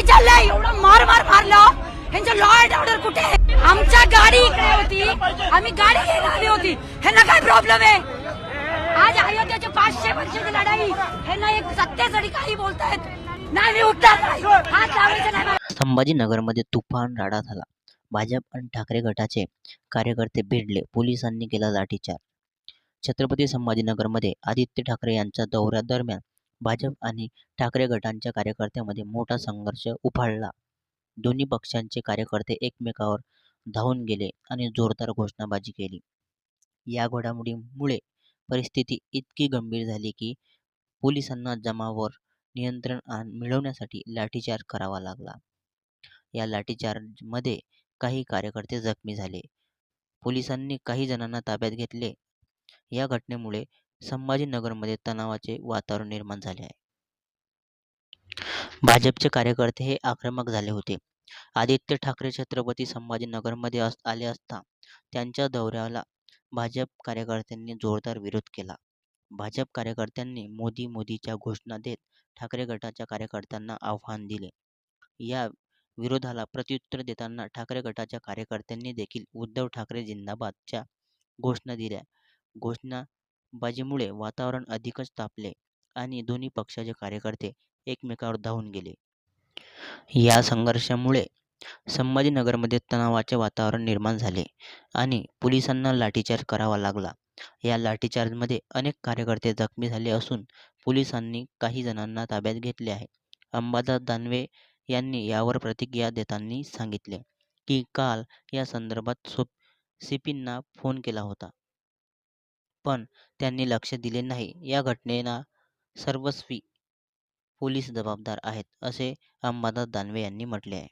काय चाललंय एवढं मार मार मारलं. ह्यांचं लॉ अँड ऑर्डर कुठे आमच्या गाडी इकडे होती. आम्ही गाडी घ्यायला आली होती. ह्यांना काय प्रॉब्लेम आहे? आज अयोध्याचे पाचशे वर्षाची लढाई. ह्यांना एक सत्तेसाठी काही बोलतायत. नाही मी उठणार नाही. हात लावायचा नाही संभाजीनगरमध्ये तुफान राडा झाला. भाजप आणि ठाकरे गटाचे कार्यकर्ते भिडले. पोलिसांनी केला लाठीचार. छत्रपती संभाजीनगरमध्ये आदित्य ठाकरे यांच्या दौऱ्यादरम्यान भाजप आणि ठाकरे गटांच्या कार्यकर्त्यांमध्ये मोठा संघर्ष उफाळला. दोन्ही पक्षांचे कार्यकर्ते एकमेकावर धावून गेले आणि जोरदार घोषणाबाजी केली. या घडामोडीमुळे परिस्थिती इतकी गंभीर झाली की पोलिसांना जमावर नियंत्रण आण मिळवण्यासाठी लाठीचार्ज करावा लागला. या लाठीचार्जमध्ये काही कार्यकर्ते जखमी झाले. पोलिसांनी काही जणांना ताब्यात घेतले. या घटनेमुळे संभाजीनगरमध्ये तणावाचे वातावरण निर्माण झाले आहे. भाजपचे कार्यकर्ते हे आक्रमक झाले होते. आदित्य ठाकरे छत्रपती संभाजीनगरमध्ये आले असता त्यांच्या दौऱ्याला भाजप कार्यकर्त्यांनी जोरदार विरोध केला. भाजप कार्यकर्त्यांनी मोदी मोदीच्या घोषणा देत ठाकरे गटाच्या कार्यकर्त्यांना आव्हान दिले. या विरोधाला प्रत्युत्तर देताना ठाकरे गटाच्या कार्यकर्त्यांनी देखील उद्धव ठाकरे जिंदाबादच्या घोषणा दिल्या. घोषणा बाजीमुळे वातावरण अधिकच तापले आणि दोन्ही पक्षाचे कार्यकर्ते एकमेकावर धावून गेले. या संघर्षामुळे संभाजीनगरमध्ये तणावाचे वातावरण निर्माण झाले आणि पोलिसांना लाठीचार्ज करावा लागला. या लाठीचार्जमध्ये अनेक कार्यकर्ते जखमी झाले असून पोलिसांनी काही जणांना ताब्यात घेतले आहे. अंबादास दानवे यांनी यावर प्रतिक्रिया देताना सांगितले की काल या संदर्भात सो सीपींना फोन केला होता. पण त्यांनी लक्ष दिले नाही. या घटनेला सर्वस्वी पोलीस जबाबदार आहेत असे अंबादास दानवे यांनी म्हटले आहे.